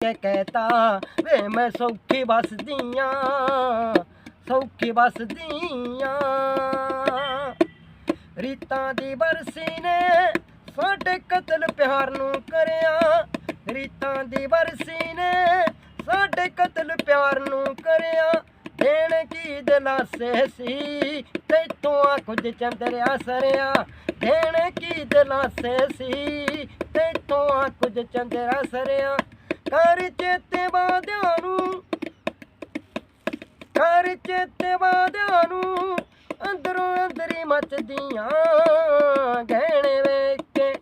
ਕੇ ਕਹਿਤਾ, ਵੇ ਮੈਂ ਸੌਖੀ ਬਸਦੀਆਂ ਸੌਖੀ ਬਸਦੀਆਂ ਰੀਤਾਂ ਦੀ ਬਰਸੀ ਨੇ ਸਾਡੇ ਕਤਲ ਪਿਆਰ ਨੂੰ ਕਰਿਆ। ਰੀਤਾਂ ਦੀ ਬਰਸੀ ਨੇ ਸਾਡੇ ਕਤਲ ਪਿਆਰ ਨੂੰ ਕਰਿਆ। ਦੇਣ ਕੀ ਦਿਲਾਸੇ ਸੀ, ਤੈਥੋਂ ਆ ਕੁਝ ਚੰਦਰਿਆ ਸਰਿਆ। ਦੇਣ ਕੀ ਦਿਲਾਸੇ ਸੀ, ਤੈਥੋਂ ਆ ਕੁਝ ਚੰਦਰਿਆ ਸਰਿਆ। ਕਰ ਚੇਤੇ ਵਾਦਿਆਂ ਨੂੰ, ਕਰ ਚੇਤੇ ਵਾਦਿਆਂ ਨੂੰ, ਅੰਦਰੋਂ ਅੰਦਰੀ ਮੱਚਦੀਆਂ ਗਹਿਣੇ ਵੇਖ ਕੇ,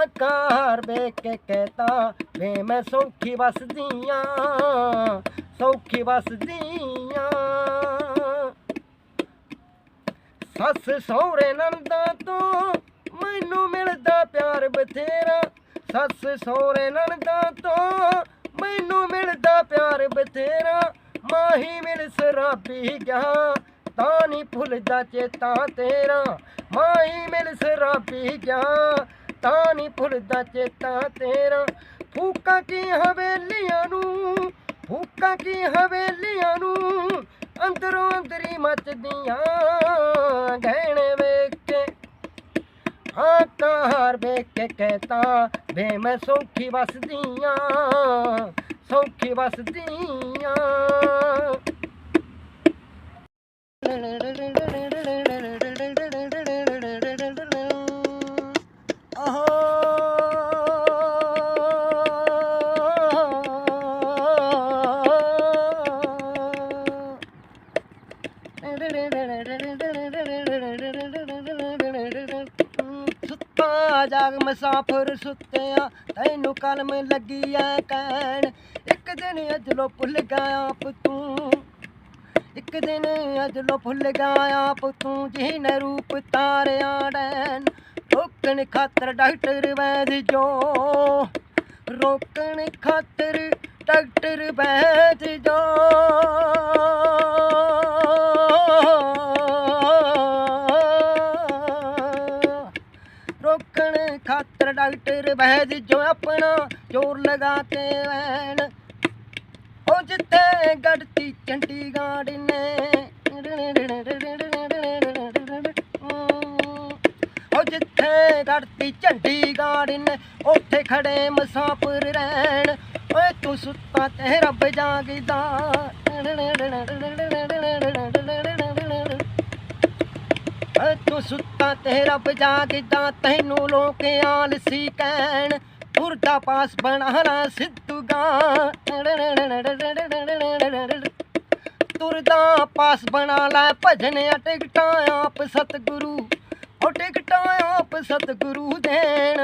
ਆਕਾਰ ਵੇਖ ਕੇ ਕਹਤਾ, ਵੇ ਮੈਂ ਸੌਖੀ ਵਸਦੀਆਂ ਸੌਖੀ ਵਸਦੀਆਂ। ਸੱਸ ਸਹੁਰੇ ਨੰਦਾ ਸੱਸ ਸਹੁਰੇ ਨੰਦਾ ਤੋਂ ਮੈਨੂੰ ਮਿਲਦਾ ਪਿਆਰ ਬਥੇਰਾ, ਮਾਹੀ ਮਿਲ ਸਰਾਬੀ ਗਿਆ ਤਾਂ ਨਹੀਂ ਭੁੱਲਦਾ ਚੇਤਾ ਤੇਰਾ, ਮਾਹੀ ਮਿਲ ਸਰਾਬੀ ਗਿਆ ਤਾਂ ਨਹੀਂ ਭੁੱਲਦਾ ਚੇਤਾ ਤੇਰਾ। ਫੂਕਾਂ ਕੀ ਹਵੇਲੀਆਂ ਨੂੰ, ਫੂਕਾਂ ਕੀ ਹਵੇਲੀਆਂ ਨੂੰ ਅੰਦਰੋਂ ਅੰਦਰੀ ਮੱਚਦੀਆਂ, ਗਹਿਣੇ ਆਕਾਰ ਵੇਖ ਕੇ ਕਹਤਾ ਵੇ ਮੈਂ ਸੌਖੀ ਵਸਦੀਆਂ ਸੌਖੀ ਵਸਦੀਆਂ ਆਹੋ ਸੁੱਤਾ ਜਾਗ ਮਸਾਫਰ ਸੁੱਤਿਆ, ਤੈਨੂੰ ਕਲਮ ਲੱਗੀ ਐ ਕਹਿਣ। ਇੱਕ ਦਿਨ ਅਜਲੋ ਭੁੱਲ ਗਿਆ ਆਪ ਤੂੰ। ਇੱਕ ਦਿਨ ਅਜਲੋ ਭੁੱਲ ਗਿਆ ਆਪ ਤੂੰ, ਜਿਹਨੇ ਰੂਪ ਤਾਰਿਆ ਡੈਨ ਰੋਕਣ ਖਾਤਰ ਡਾਕਟਰ ਵੈਦ ਜੋ। ਰੋਕਣ ਖਾਤਰ ਡਾਕਟਰ ਵੈਦ ਜੋ। ਰੋਕਣ ਖਾਤਰ ਡਾਕਟਰ ਵੈਦ ਜੋ ਆਪਣਾ ਜ਼ੋਰ ਲਗਾ ਕੇ ਵੈਣ ਉਹ ਜਿੱਥੇ ਗੜਤੀ ਚੰਡੀਗੜ੍ਹ ਨੇ। ਉਹ ਜਿੱਥੇ ਗੜਤੀ ਚੰਡੀਗੜ੍ਹ ਨੇ, ਉੱਥੇ ਖੜੇ ਮੁਸਾਫਰ ਰਹਿਣ। ਓਏ ਤੂੰ ਸੁੱਤਾ ਤੇ ਰੱਬ ਜਾਗਦਾ। ਤੂੰ ਸੁੱਤਾ ਤੇ ਰੱਬ ਜਾਗਦਾ, ਤੈਨੂੰ ਲੋਕ ਆਲਸੀ ਕਹਿਣ। ਤੁਰਦਾ ਪਾਸ ਬਣਾਣਾ ਸਿੱਧੂਗਾ ਤੁਰਦਾ ਪਾਸ ਬਣਾ ਲੈ ਭਜਨਿਆ ਟਿਕਟਾਂ ਆਪ ਸਤਿਗੁਰੂ। ਉਹ ਟਿਕਟਾਂ ਆਪ ਸਤਿਗੁਰੂ ਦੇਣ।